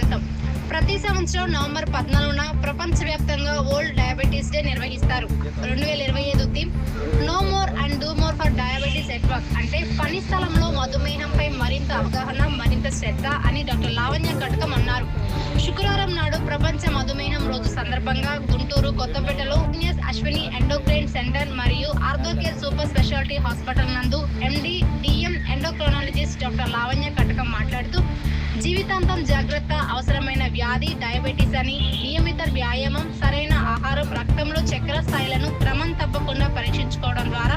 స్వాగతం. ప్రతి సంవత్సరం నవంబర్ పద్నాలుగున ప్రపంచవ్యాప్తంగా వరల్డ్ డయాబెటీస్ డే నిర్వహిస్తారు. రెండు వేల ఇరవై ఐదు theme no more and do more for diabetes network అంటే పని స్థలంలో మధుమేహంపై మరింత అవగాహన మరింత శ్రద్ధ అని డాక్టర్ లావణ్య కటకం సందర్భంగా గుంటూరు కొత్తపేటలో ఇండియస్ అశ్విని ఎండోక్రైన్ సెంటర్ మరియు ఆర్థోకేర్ సూపర్ స్పెషాలిటీ హాస్పిటల్ నందు MD DM endocrinologist doctor Lavanya Katakam మాట్లాడుతూ జీవితాంతం జాగ్రత్త అవసరమైన వ్యాధి డయాబెటీస్ అని నియమిత వ్యాయామం సరైన ఆహారం రక్తంలో చక్కెర స్థాయిలను క్రమం తప్పకుండా పరీక్షించుకోవడం ద్వారా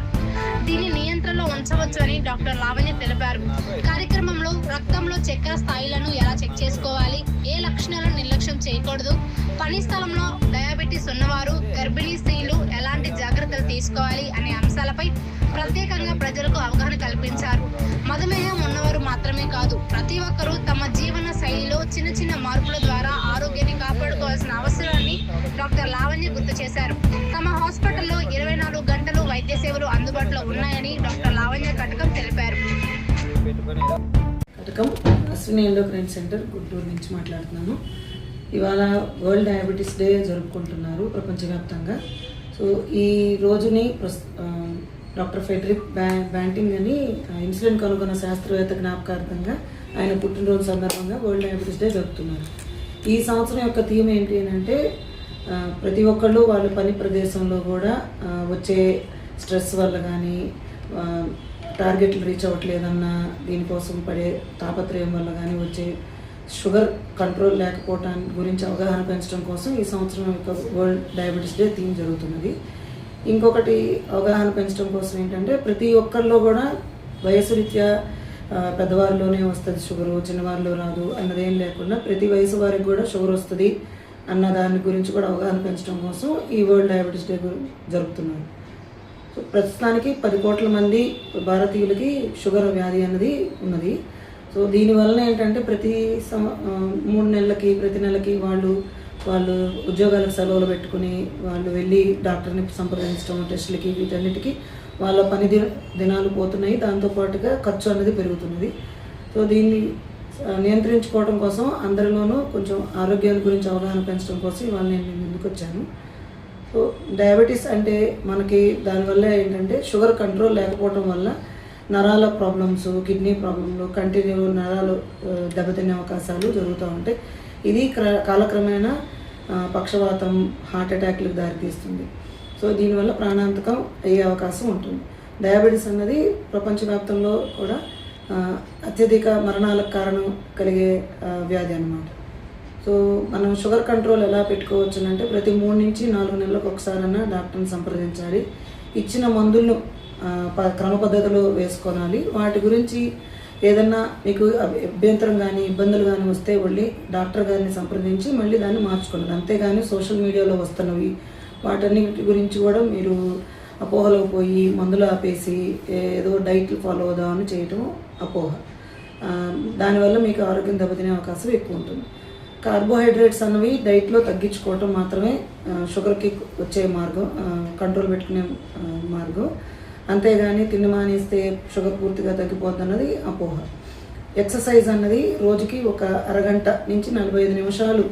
దీన్ని నియంత్రణలో ఉంచవచ్చని డాక్టర్ లావణ్య తెలిపారు. కార్యక్రమంలో రక్తంలో చక్కెర స్థాయిలను ఎలా చెక్ చేసుకోవాలి? ఏ లక్షణాలను నిర్లక్ష్యం చేయకూడదు? పని స్థలంలో డయాబెటీస్ ఉన్నవారు గర్భిణీ స్త్రీలు ఎలాంటి జాగ్రత్తలు తీసుకోవాలి అనే అంశాలపై ప్రత్యేకంగా ప్రజలకు అవగాహన కల్పించారు. మధుమేహం ఉన్నవారు మాత్రమే కాదు ప్రతి ఒక్కరూ తమ జీవన శైలిలో చిన్న చిన్న మార్పుల ద్వారా ఆరోగ్యాన్ని కాపాడుకోవాల్సిన అవసరాన్ని డాక్టర్ లావణ్య గుర్తు చేశారు. తమ హాస్పిటల్లో ఇరవై నాలుగు గంటలు వైద్య సేవలు అందుబాటులో ఉన్నాయని డాక్టర్ లావణ్య కటకం తెలిపారు. కటకం అశ్విని ఎండోక్రైన్ సెంటర్ గుంటూరు నుంచి మాట్లాడుతున్నాను. ఇవాళ వరల్డ్ డయాబెటీస్ డే జరుపుకుంటున్నారు ప్రపంచవ్యాప్తంగా. సో ఈ రోజుని ప్రస్- డాక్టర్ ఫెడరిక్ బ్యా బ్యాంటింగ్ అని ఇన్సులిన్ కనుగొన్న శాస్త్రవేత్త జ్ఞాపకార్థంగా ఆయన పుట్టినరోజు సందర్భంగా వరల్డ్ డయాబెటీస్ డే జరుపుతున్నారు. ఈ సంవత్సరం యొక్క థీమ్ ఏంటి అని అంటే ప్రతి ఒక్కళ్ళు వాళ్ళ పని ప్రదేశంలో కూడా వచ్చే స్ట్రెస్ వల్ల కానీ టార్గెట్లు రీచ్ అవ్వట్లేదన్న దీనికోసం పడే తాపత్రయం వల్ల కానీ వచ్చే షుగర్ కంట్రోల్ లేకపోవటానికి గురించి అవగాహన పెంచడం కోసం ఈ సంవత్సరం యొక్క వరల్డ్ డయాబెటీస్ డే థీమ్ జరుగుతున్నది. ఇంకొకటి అవగాహన పెంచడం కోసం ఏంటంటే ప్రతి ఒక్కరిలో కూడా వయసు రీత్యా పెద్దవారిలోనే వస్తుంది షుగరు చిన్నవారిలో రాదు అన్నదేం లేకుండా ప్రతి వయసు వారికి కూడా షుగర్ వస్తుంది అన్న దాని గురించి కూడా అవగాహన పెంచడం కోసం ఈ వరల్డ్ డయాబెటీస్ డే జరుపుతున్నారు. ప్రస్తుతానికి పది కోట్ల మంది భారతీయులకి షుగర్ వ్యాధి అన్నది ఉన్నది. సో దీనివల్ల ఏంటంటే ప్రతి సం మూడు నెలలకి ప్రతి నెలకి వాళ్ళు వాళ్ళు ఉద్యోగాలకు సెలవులు పెట్టుకుని వాళ్ళు వెళ్ళి డాక్టర్ని సంప్రదించడం టెస్టులకి వీటన్నిటికీ వాళ్ళ పని దిన దినాలు పోతున్నాయి. దాంతోపాటుగా ఖర్చు అనేది పెరుగుతున్నది. సో దీన్ని నియంత్రించుకోవడం కోసం అందరిలోనూ కొంచెం ఆరోగ్యాన్ని గురించి అవగాహన పెంచడం కోసం ఇవాళ నేను మీ ముందుకు వచ్చాను. సో డయాబెటీస్ అంటే మనకి దానివల్ల ఏంటంటే షుగర్ కంట్రోల్ లేకపోవడం వల్ల నరాల ప్రాబ్లమ్స్ కిడ్నీ ప్రాబ్లంలు కంటిన్యూ నరాలు దెబ్బతినే అవకాశాలు జరుగుతూ ఉంటాయి. ఇది క్ర కాలక్రమేణా పక్షవాతం హార్ట్ అటాక్లకు దారితీస్తుంది. సో దీనివల్ల ప్రాణాంతకం అయ్యే అవకాశం ఉంటుంది. డయాబెటీస్ అన్నది ప్రపంచవ్యాప్తంలో కూడా అత్యధిక మరణాలకు కారణం కలిగే వ్యాధి అన్నమాట. సో మనం షుగర్ కంట్రోల్ ఎలా పెట్టుకోవచ్చు అంటే ప్రతి మూడు నుంచి నాలుగు నెలలకు ఒకసారన్నా డాక్టర్ని సంప్రదించాలి. ఇచ్చిన మందులను క్రమ పద్ధతులు వేసుకోవాలి. వాటి గురించి ఏదన్నా మీకు అభ్యంతరం కానీ ఇబ్బందులు కానీ వస్తే వెళ్ళి డాక్టర్ గారిని సంప్రదించి మళ్ళీ దాన్ని మార్చుకున్నది అంతేగాని సోషల్ మీడియాలో వస్తున్నవి వాటన్నిటి గురించి కూడా మీరు అపోహలకు పోయి మందులు ఆపేసి ఏదో డైట్లు ఫాలో అవుదామని చేయటం అపోహ. దానివల్ల మీకు ఆరోగ్యం దెబ్బతినే అవకాశం ఎక్కువ ఉంటుంది. కార్బోహైడ్రేట్స్ అన్నవి డైట్లో తగ్గించుకోవటం మాత్రమే షుగర్కి వచ్చే మార్గం కంట్రోల్ పెట్టుకునే మార్గం. అంతేగాని తిండి మానేస్తే షుగర్ పూర్తిగా తగ్గిపోతున్నది అపోహ. ఎక్సర్సైజ్ అన్నది రోజుకి ఒక అరగంట నుంచి నలభై ఐదు నిమిషాలు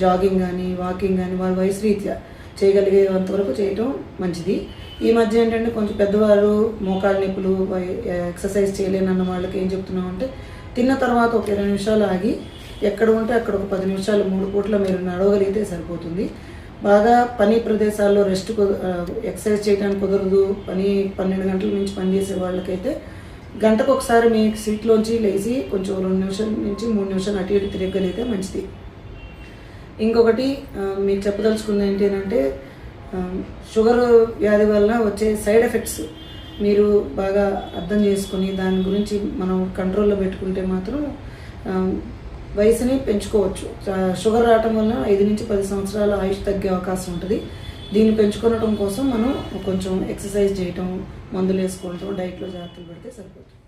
జాగింగ్ కానీ వాకింగ్ కానీ వారి వయసు రీత్యా చేయగలిగేంత వరకు చేయటం మంచిది. ఈ మధ్య ఏంటంటే కొంచెం పెద్దవారు మోకాళ్ళ నొప్పులు వై- ఎక్సర్సైజ్ చేయలేనన్న వాళ్ళకి ఏం చెప్తున్నాం అంటే తిన్న తర్వాత ఒక ఇరవై నిమిషాలు ఆగి ఎక్కడ ఉంటే అక్కడ ఒక పది నిమిషాలు మూడు పూట్ల మీరు నడవగలిగితే సరిపోతుంది. బాగా పని ప్రదేశాల్లో రెస్ట్ ఎక్సర్సైజ్ చేయడానికి కుదరదు. పని పన్నెండు గంటల నుంచి పని చేసే వాళ్ళకైతే గంటకు ఒకసారి మీ సీట్లోంచి లేచి కొంచెం రెండు నిమిషాల నుంచి మూడు నిమిషాలు అటు ఇటు తిరగలిగితే మంచిది. ఇంకొకటి మీకు చెప్పదలుచుకుంది ఏంటి అని అంటే షుగర్ వ్యాధి వల్ల వచ్చే సైడ్ ఎఫెక్ట్స్ మీరు బాగా అర్థం చేసుకుని దాని గురించి మనం కంట్రోల్లో పెట్టుకుంటే మాత్రం వయసుని పెంచుకోవచ్చు. షుగర్ రావటం వల్ల ఐదు నుంచి పది సంవత్సరాల ఆయుష్ తగ్గే అవకాశం ఉంటుంది. దీన్ని పెంచుకోవడం కోసం మనం కొంచెం ఎక్సర్సైజ్ చేయటం మందులు వేసుకోవటం డైట్లో జాగ్రత్తలు పెడితే సరిపోతుంది.